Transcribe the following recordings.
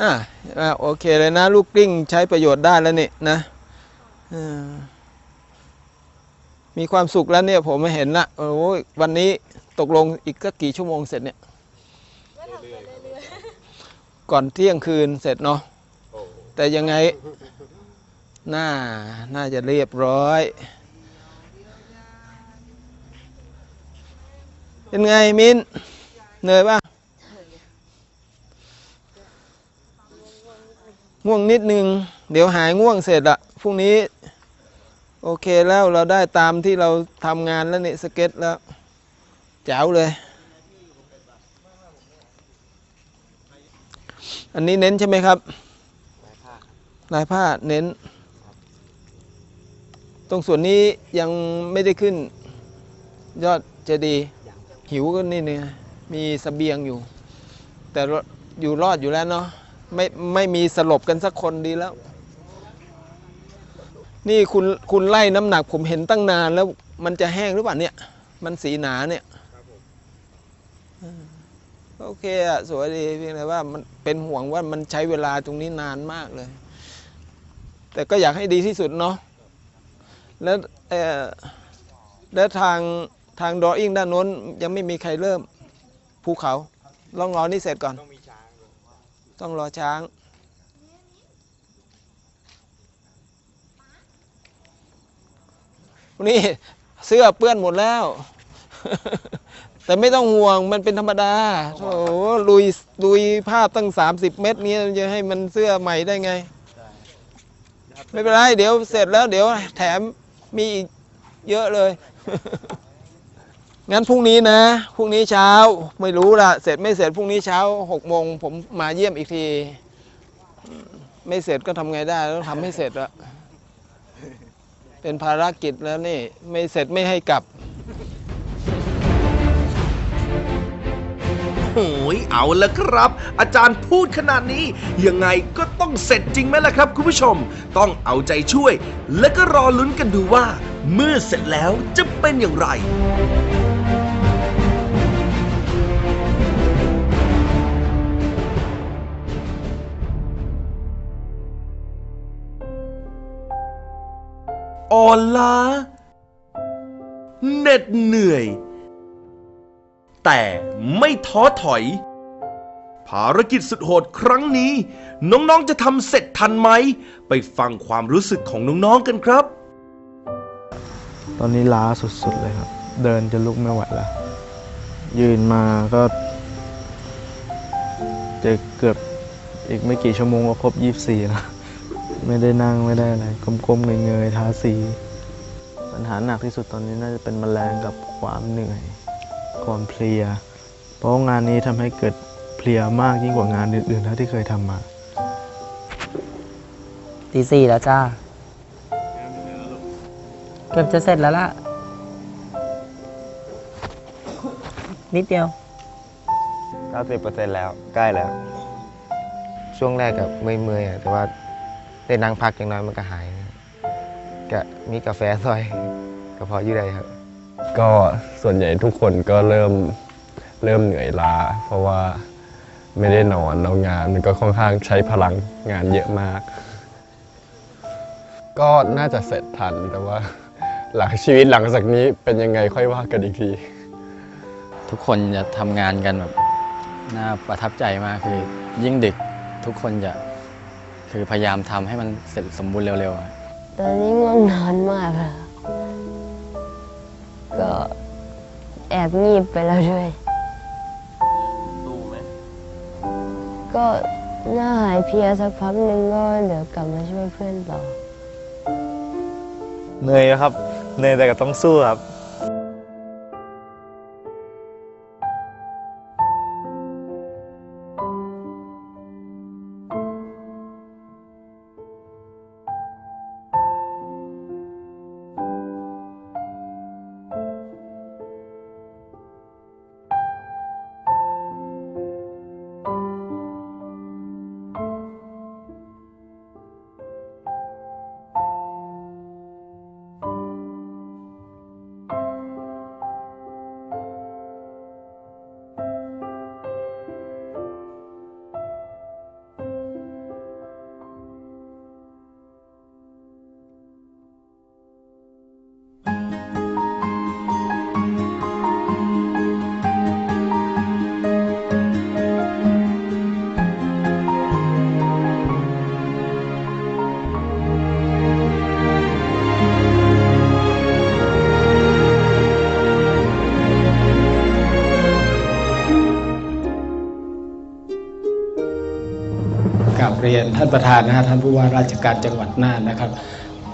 อ่าโอเคเลยนะ ลูกกลิ้งใช้ประโยชน์ได้แล้วนี่นะมีความสุขแล้วเนี่ยผมเห็นละโอ้ยวันนี้ตกลงอีกก็กี่ชั่วโมงเสร็จเนี่ยก่อนเที่ยงคืนเสร็จเนาะแต่ยังไงน่าน่าจะเรียบร้อยเป็นไงมินเหนื่อยป่ะ ง่วงนิดนึง เดี๋ยวหายง่วงเสร็จอะพรุ่งนี้ โอเคแล้วเราได้ตามที่เราทำงานแล้วนี่สเก็ตแล้วแจ๋วเลย อันนี้เน้นใช่ไหมครับ ลายผ้าเน้น ตรงส่วนนี้ยังไม่ได้ขึ้น ยอดเจดีหิวก็นี่เนี่ยมีสเสบียงอยู่ แต่อยู่รอดอยู่แล้วเนาะ ไม่ไม่มีสลบกันสักคนดีแล้ว นี่คุณคุณไล่น้ำหนักผมเห็นตั้งนานแล้วมันจะแห้งหรือเปล่าเนี่ย มันสีหนาเนี่ยโอเคอะสวยดีเพียงแต่ว่ามันเป็นห่วงว่ามันใช้เวลาตรงนี้นานมากเลย แต่ก็อยากให้ดีที่สุดเนาะแล้วเออแล้วทางทางดออิ่งด้านโน้นยังไม่มีใครเริ่มภูเขาลองรอนี่เสร็จก่อน ต้องรอช้าง นี่เสื้อเปื้อนหมดแล้ว แต่ไม่ต้องห่วงมันเป็นธรรมดาโอ้โหลุยลุยภาพตั้ง 30 เมตรนี้จะให้มันเสื้อใหม่ได้ไง ไม่เป็นไร เดี๋ยวเสร็จแล้วเดี๋ยวแถมมีอีกเยอะเลย งั้นพรุ่งนี้นะ พรุ่งนี้เช้าไม่รู้ละเสร็จไม่เสร็จพรุ่งนี้เช้าหกโมงผมมาเยี่ยมอีกที ไม่เสร็จก็ทำไงได้ต้องทำให้เสร็จละเป็นภารกิจแล้วนี่ ไม่เสร็จไม่ให้กลับโอ้ยเอาละครับ อาจารย์พูดขนาดนี้ ยังไงก็ต้องเสร็จจริงไหมล่ะครับ คุณผู้ชม ต้องเอาใจช่วย และก็รอลุ้นกันดูว่า เมื่อเสร็จแล้วจะเป็นอย่างไร อ่อนล้าเหน็ดเหนื่อย แต่ไม่ท้อถอย ภารกิจสุดโหดครั้งนี้ น้องๆจะทำเสร็จทันไหม ไปฟังความรู้สึกของน้องๆกันครับ ตอนนี้ล้าสุดๆเลยครับ เดินจะลุกไม่ไหวแล้ว ยืนมาก็จะเกือบอีกไม่กี่ชั่วโมงก็ครบยี่สี่แล้ว ไม่ได้นั่งไม่ได้อะไรก้มๆเงยๆทาสี ปัญหาหนักที่สุดตอนนี้น่าจะเป็นแมลงกับความเหนื่อยความเพลีย เพราะว่างานนี้ทำให้เกิดเพลียมากยิ่งกว่างานอื่นๆเท่าที่เคยทำมาตีสี่แล้วจ้าเกือบจะเสร็จแล้วล่ะ นิดเดียว 90%แล้วใกล้แล้ว ช่วงแรกกับเมื่อยๆอะแต่ว่า ได้นั่งพักอย่างน้อยมันก็หายก็มีกาแฟซอยก็พออยู่ได้ครับ ก็ส่วนใหญ่ทุกคนก็เริ่มเริ่มเหนื่อยล้า เพราะว่าไม่ได้นอนแล้วงานมันก็ค่อนข้างใช้พลังงานเยอะมาก ก็น่าจะเสร็จทันแต่ว่า หลังชีวิตหลังจากนี้เป็นยังไงค่อยว่ากันอีกที ทุกคนจะทำงานกันแบบน่าประทับใจมากคือ ยิ่งดึกทุกคนจะ คือพยายามทำให้มันเสร็จสมบูรณ์เร็วๆอะตอนนี้ง่วงนอนมากแล้วก็แอบงีบไปแล้วด้วยก็น่าหายเพลียสักพักหนึ่งก็เดี๋ยวกลับมาช่วยเพื่อนต่อ เหนื่อยครับเหนื่อยแต่ก็ต้องสู้ครับ รียนท่านประธานนะฮะท่านผู้ว่าราชการจังหวัดน่านนะครับ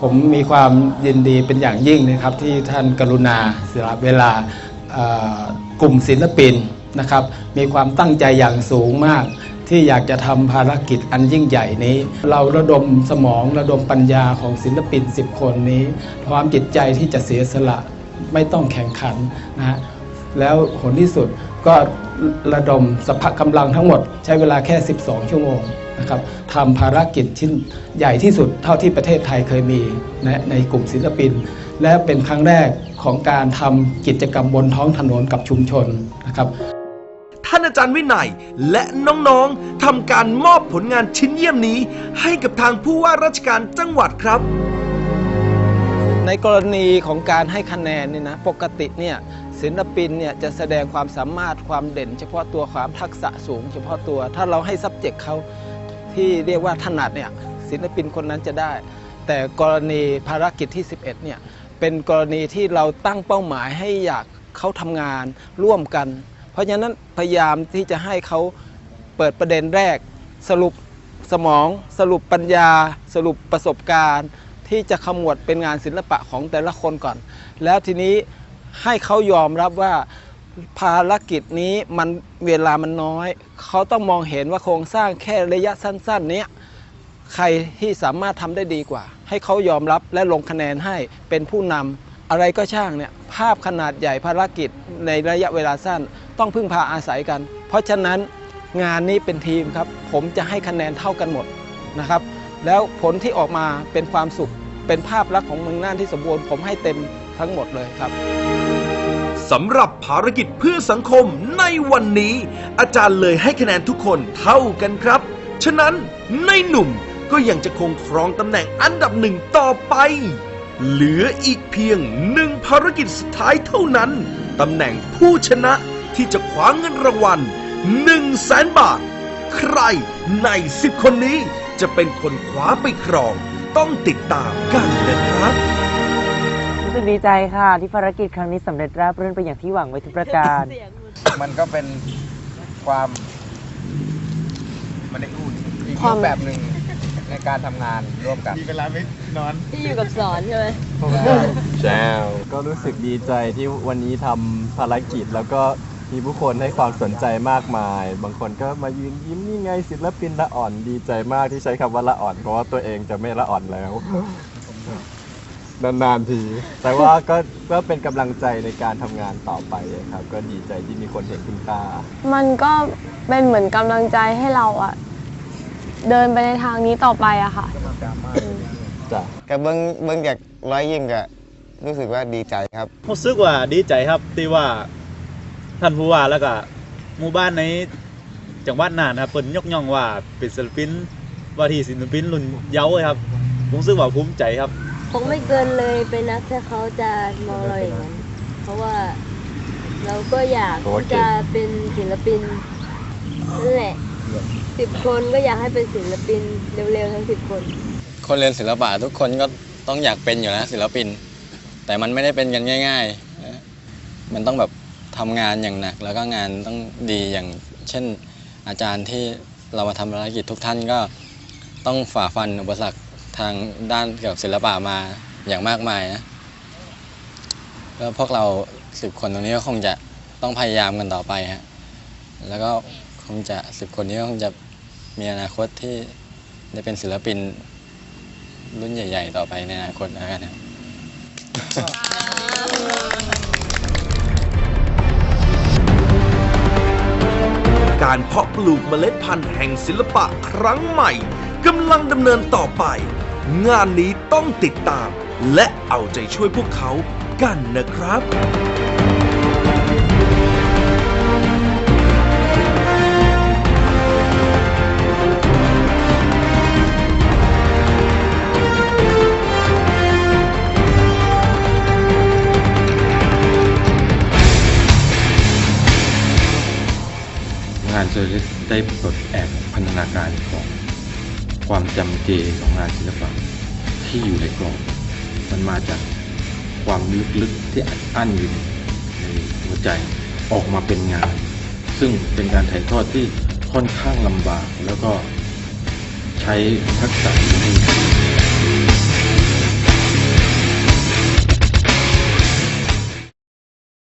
ผมมีความยินดีเป็นอย่างยิ่งนะครับที่ท่านกรุณาเสียเวลากลุ่มศิลปินนะครับ มีความตั้งใจอย่างสูงมาก ที่อยากจะทำภารกิจอันยิ่งใหญ่นี้ เราระดมสมองระดมปัญญาของศิลปิน 10 คนนี้ความจิตใจที่จะเสียสละไม่ต้องแข่งขันนะฮะแล้วผลที่สุด ก็ระดมสภากำลังทั้งหมดใช้เวลาแค่ 12 ชั่วโมงนะครับทำภารกิจชิ้นใหญ่ที่สุดเท่าที่ประเทศไทยเคยมีในในกลุ่มศิลปิน และเป็นครั้งแรกของการทำกิจกรรมบนท้องถนนกับชุมชนนะครับท่านอาจารย์วินัยและน้องๆทำการมอบผลงานชิ้นเยี่ยมนี้ ให้กับทางผู้ว่าราชการจังหวัดครับ ในกรณีของการให้คะแนนนี่นะปกติเนี่ย ศิลปินเนี่ยจะแสดงความสามารถความเด่น เฉพาะตัวความทักษะสูง เฉพาะตัว ถ้าเราให้ subject เขาที่เรียกว่าถนัดเนี่ยศิลปินคนนั้นจะได้ แต่กรณีภารกิจที่ 11เนี่ยเป็นกรณีที่เราตั้งเป้าหมายให้อยากเขาทำงานร่วมกัน เพราะฉะนั้นพยายามที่จะให้เขาเปิดประเด็นแรก สรุปสมอง สรุปปัญญา สรุปประสบการณ์ ที่จะขมวดเป็นงานศิลปะของแต่ละคนก่อน แล้วทีนี้ ให้เขายอมรับว่าภารกิจนี้มันเวลามันน้อย เขาต้องมองเห็นว่าโครงสร้างแค่ระยะสั้น ๆ เนี้ยใครที่สามารถทำได้ดีกว่า ให้เขายอมรับและลงคะแนนให้เป็นผู้นำอะไรก็ช่างเนี่ยภาพขนาดใหญ่ภารกิจในระยะเวลาสั้น ต้องพึ่งพาอาศัยกัน เพราะฉะนั้นงานนี้เป็นทีมครับ ผมจะให้คะแนนเท่ากันหมดนะครับ แล้วผลที่ออกมาเป็นความสุข เป็นภาพลักษณ์ของเมืองน่านที่สมบูรณ์ผมให้เต็ม ทั้งหมดเลยครับสำหรับภารกิจเพื่อสังคมในวันนี้ อาจารย์เลยให้คะแนนทุกคนเท่ากันครับ ฉะนั้นในหนุ่มก็ยังจะคงครองตำแหน่งอันดับหนึ่งต่อไป เหลืออีกเพียงหนึ่งภารกิจสุดท้ายเท่านั้นตำแหน่งผู้ชนะที่จะคว้าเงินรางวัล1 0 0 0 0แสนบาท ใครใน 10 คนนี้จะเป็นคนคว้าไปครอง ต้องติดตามกันนะครับ รู้สึกดีใจค่ะ ที่ภารกิจครั้งนี้สำเร็จราบรื่นไปอย่างที่หวังไว้ทุกประการ มันก็เป็นความมันได้พูดอีกความรูปแบบหนึ่งในการทำงานร่วมกันที่อยู่กับสอนใช่ไหมแจ้วก็รู้สึกดีใจที่วันนี้ทำภารกิจแล้วก็มีผู้คนให้ความสนใจมากมาย บางคนก็มายืนยิ้มนี่ไงศิลปินละอ่อนดีใจมากที่ใช้คำว่าละอ่อน เพราะว่าตัวเองจะไม่ละอ่อนแล้ว นานๆที แต่ว่าก็ก็เป็นกำลังใจในการทำงานต่อไปครับ ก็ดีใจที่มีคนเห็นคุณค่า มันก็เป็นเหมือนกำลังใจให้เราอะเดินไปในทางนี้ต่อไปอะค่ะ จ้ะกับเบิ้งเบิ้งจากร้อยยิ้มก็รู้สึกว่าดีใจครับ รู้สึกว่าดีใจครับที่ว่าท่านผู้ว่าแล้วก็หมู่บ้านในจังหวัดน่านนะครับเปิ่นยกย่องว่าเป็นศิลปินว่าที่ศิลปินรุ่นเยาว์เลยครับผมรู้สึกว่าภูมิใจครับ คงไม่เกินเลยไปนักถ้าเขาจะมองเราอย่างนั้นเพราะว่าเราก็อยากเพราะว่าเก่งจะเป็นศิลปินนั่นแหละสิบคนก็อยากให้เป็นศิลปินเร็วๆทั้งสิบคน คนเรียนศิลปะทุกคนก็ต้องอยากเป็นอยู่นะศิลปิน แต่มันไม่ได้เป็นกันง่ายๆนะมันต้องแบบทำงานอย่างหนัก แล้วก็งานต้องดีอย่างเช่นอาจารย์ที่เรามาทำภารกิจทุกท่านก็ต้องฝ่าฟันอุปสรรค ทางด้านเกี่ยวกับศิลปะมาอย่างมากมายนะแล้วพวกเราสิบคนตรงนี้ก็คงจะต้องพยายามกันต่อไปฮะแล้วก็คงจะสิบคนนี้ก็คงจะมีอนาคตที่ได้เป็นศิลปินรุ่นใหญ่ ๆ ต่อไปในอนาคตแล้วกันครับ การเพาะปลูกเมล็ดพันธุ์แห่งศิลปะครั้งใหม่กำลังดำเนินต่อไป งานนี้ต้องติดตาม และเอาใจช่วยพวกเขากันนะครับงานเซอร์ลิสได้ปลดแอกพันธนาการ ความจำเจของงานศิลปะที่อยู่ในกรอบมันมาจากความลึกๆที่อัดอั้นอยู่ในหัวใจออกมาเป็นงาน ซึ่งเป็นการถ่ายทอดที่ค่อนข้างลำบากแล้วก็ใช้ทักษะที่